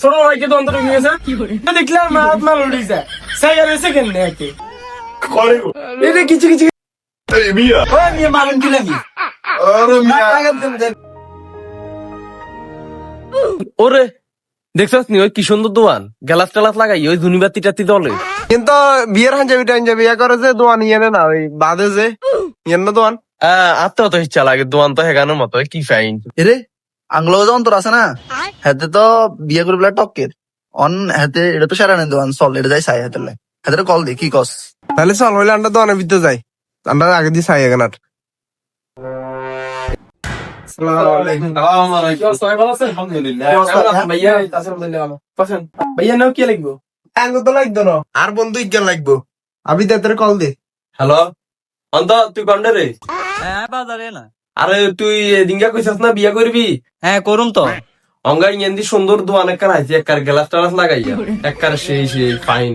ছোট ভাইকে তো অন্তর গেছে দেখলাম মা হাত মাল উড়িছে সাই আর এসে কেন করে কিছু কিছু এই মিয়া। ওই মিয়া মারেন মিয়া আরে মিয়া। ওরে দেখছস নি ওই কি সুন্দর দোয়ান? গ্যালাস টেলাস লাগাই ওই ধুনিবাতি টাতি দলে। কিন্তু বিয়ের হাঞ্জাবি টাঞ্জাবি ইয়া করে যে দোয়ান ইয়ে না ওই বাদে যে ইয়ে না দোয়ান। আত্ম তো ইচ্ছা লাগে দোয়ান তো হেগানোর মতো কি ফাইন এরে আংলো অন্তর আছে না হাতে তো বিয়ে করে টকের অন হাতে এটা তো সারা নেই দোকান চল এটা যাই চাই হাতে হাতে কল দি কি কস? তাহলে চল হইলে আন্ডা দোয়ানের ভিতরে যাই। আন্ডা আগে দিয়ে চাই এখানে তো না। আর বন্ধু ইজ্ঞান লাগবো। আবি তাদের কল দে। হ্যালো? অন্ত তুই কন্ডে রে হ্যাঁ বাজারে না। আরে তুই দিঙ্গা কইছস না বিয়া করবি হ্যাঁ করুন তো অঙ্গা ইয়েন্দি সুন্দর দোয়ান একবার আছে একবার গ্যালাস টেলাস লাগাইয়া একবার সেই সেই ফাইন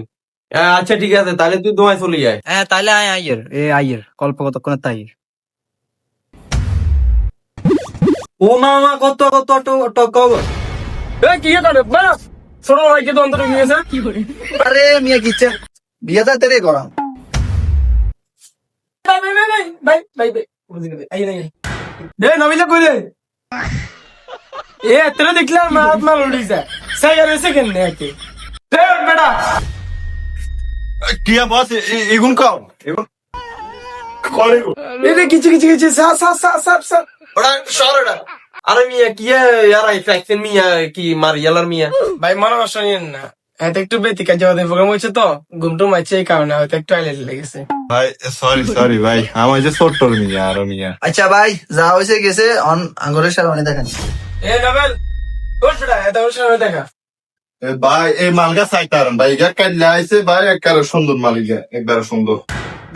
আচ্ছা ঠিক আছে তাহলে তুই দোয়ায় চলে যায় হ্যাঁ তাইলে আয় আইয়ের এ আইয়ের কল্প কতক্ষণে তাই ও মামা কত কত টক এ কি করে বাস ছোট ভাইকে তো অন্তর গেছে আরে মিয়া কিচ্ছে বিয়ে তো তেরে করা ভাই ভাই ভাই ভাই ভাই ভাই ভাই আই দে নবিলা কই দে? এ তেরে দেখলাম মা হাত মাল উড়িছে সাই আর এসে কেন একে দে বেটা। কিয়া বস এগুন কাও এগুন করে যে কিছু কিছু কিছু সা সা সা সা সা ওটা সর ওটা আরে মিয়া কি ইয়ার ফ্যাকশন মিয়া কি মারিয়ালার মিয়া? ভাই মনে কষ্ট না। এত একটু বেতিকা যাওয়া প্রোগ্রাম হয়েছে তো। ঘুমটু মাইছে এই কারণে হয়তো একটু আইলেট লেগেছে। ভাই সরি সরি ভাই। আমার যে ছোট্ট মিয়া আর মিয়া আচ্ছা ভাই যা হয়েছে গেছে অন আঙ্গুরের দেখেন। এ নবেল এত সামনে দেখা। ভাই এই মালগা চাইতারেন ভাই ইগা কাইলে আইছে ভাই একবারে সুন্দর মালিকা একবারে সুন্দর।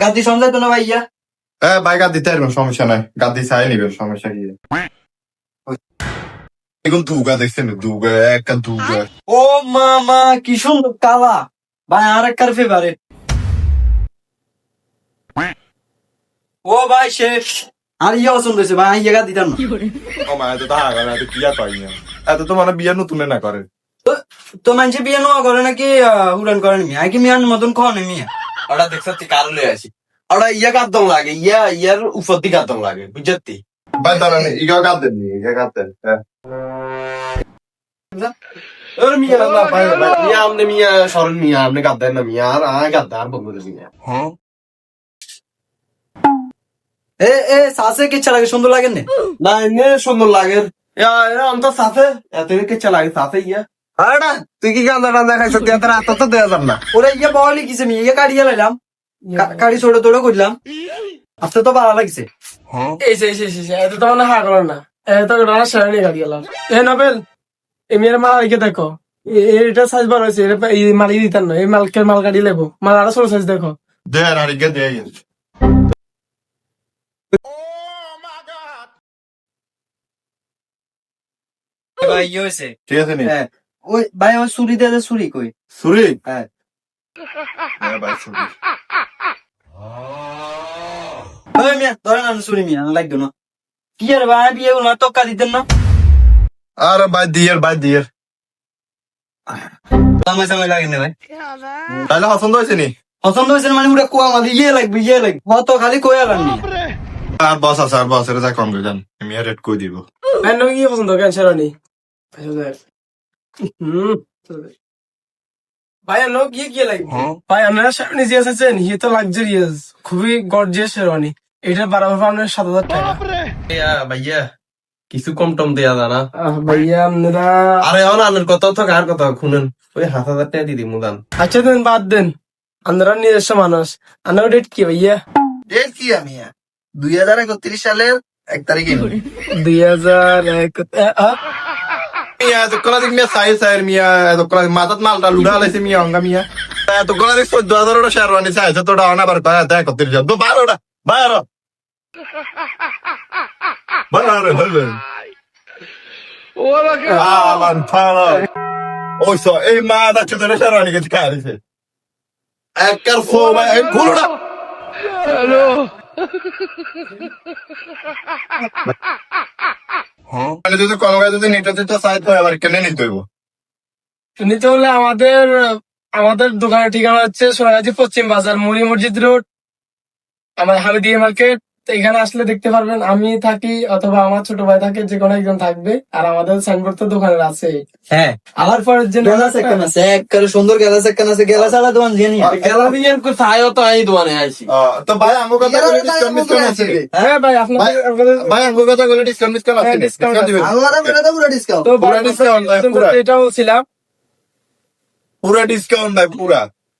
গাদি সমঝাই তো না ভাইয়া এ ভাই গাদি সমস্যা নাই। গাদি চাই নিবেন সমস্যা কি? এগুন দুগা দেখছেন দুগা একটা দুগা ও মামা কি সুন্দর কালা ভাই আর এক ফেভারিট ও ভাই শেষ আর ইয়ে পছন্দ হয়েছে ভাই ইয়ে দিতাম না ও মা এত তাহা করে এত কিয়া পাই না এত তো মানে বিয়া নতুন না করে তো মানুষে বিয়ে নেওয়া করে নাকি আহ, উড়ান করে মিয়া কি মিয়ার মতন খাওয়া নেই মিয়া ওটা দেখছ তুই কারও লয়ে আসি ওটা ইয়া গাদম লাগে ইয়া ইয়ার উপর দি গাদম লাগে বুঝতি ভাই দাঁড়ান ইগা গাদ দেন ইগা দেন হ্যাঁ। মিয়া না ভাই ভাই, মিয়া আমনে মিয়া সরল মিয়া আমনে গাদ্দার না মিয়া আর আয় গাদ্দার বন্ধু মিয়া। এ এ সাসে কে লাগে সুন্দর লাগে না? না এমনি সুন্দর লাগে। এরা অন্ত এত ইয়া। আরে তুই কি টান্দা খাইছ? তুই তো দেয়া না। ওরা ইয়ে বলি কিছে মিয়া? ইয়ে কাড়িয়ে লাইলাম। কা- কাড়ি ছোট করলাম। আস্তে তো ভালো লাগছে। এই এত তো মানে হা না। এত রানা সারানি গাড়ি গেলাম। এ নবেল এই মেয়ের মাল আইকে দেখো। এ- এ- এটা সাইজ বড় হয়েছে এই মালি দিতাম না এই মালকে মাল গাড়ি লেবো। মাল আরও ছোট সাইজ দেখো। দেন আর ইগা দেয় ভাই নি? হ্যাঁ। ওই আমার ছুরি দিয়ে দে, ছুরি কই? সুরি হ্যাঁ। হ্যাঁ ভাই সুরি ওই মিয়া ধরে না ছুরি মিয়া লাগতো না। কি আর ভাই বিয়ে না তক্কা দিতেন না। আরে ভাই দিয়ের ভাই দিয়ের সময় সময় লাগে না ভাই। তাহলে পছন্দ হয়েছে নি? পছন্দ হয়েছে মানে ওটা কোয়া মানে ইয়ে লাগবে ইয়ে লাগবে। অত খালি কয়া লাগবে। আর বস আছে আর বস এটা যা কম করে জান আমি আর রেট কই দিব? নবী কি পছন্দ? কেন সারানি হুম ভাই লোক ইয়ে কি লাগবে। ভাই আপনারা সামনে যে আছেন ইয়ে তো লাক্সারিয়াস খুবই গর্জিয়াস শেরওয়ানি এটা বারবার আপনার সাত হাজার টাকা। ভাইয়া কিছু কম টম দেয়া জানা ভাইয়া আপনারা আরে এখন আনের কথা তো কার কথা শুনেন। ওই হাত হাজার টাকা দিদি মুদান আচ্ছা দেন বাদ দেন। আপনারা নিজস্ব মানুষ। আপনার ডেট কি ভাইয়া? ডেট কি আমি? দুই হাজার একত্রিশ সালের এক তারিখে দুই হাজার এক? মিয়া এত কলা দিক মিয়া সাই সাইর মিয়া এত মাথাত মালটা লুড়া লাইছে মিয়া অঙ্গা মিয়া। এত কলা দিক চোদ্দ হাজার ওটা অনাবার কয় দেখ কত্রিশ হাজার। তো বার। ফালা ওই সো এই মা দা চুতে শেরওয়ানি কে খাই দিছে একবার ফো ভাই এই খুলুটা হ্যাঁ যদি কোনো কাজ যদি নিতে দিতে চাই তো এবার কেন নিতে হইব নিতে হলে আমাদের আমাদের দোকানের ঠিকানা হচ্ছে সোনাগাছি পশ্চিম বাজার মুড়ি মসজিদ রোড আমার হামিদিয়া মার্কেট তো এখানে আসলে দেখতে পারবেন আমি থাকি অথবা আমার ছোট ভাই থাকে যে কোনো একজন থাকবে। আর আমাদের সাইনবোর্ড তো দোকানের আছে। হ্যাঁ। আবার পরের জন্য গ্যালাস একখান আছে একবারে সুন্দর গ্যালাস একখান আছে গ্যালাস আলা দোকান জানি গেলা দিয়ে চাইও তো এই দোকানে আইছি। তো ভাই আঙ্গু কথা বলে ডিসকাউন্ট আছে হ্যাঁ ভাই আপনাদের আপনাদের- ভাই আঙ্গু কথা বলে ডিসকাউন্ট মিসকাউন্ট আছে হ্যাঁ, ডিসকাউন্ট দিবেন। আল্লাহ বেড়ে তো পুরো ডিসকাউন্ট তো পুরা discount ভাই, পুরা। ডিসকাউন্ট ভাই পুরা।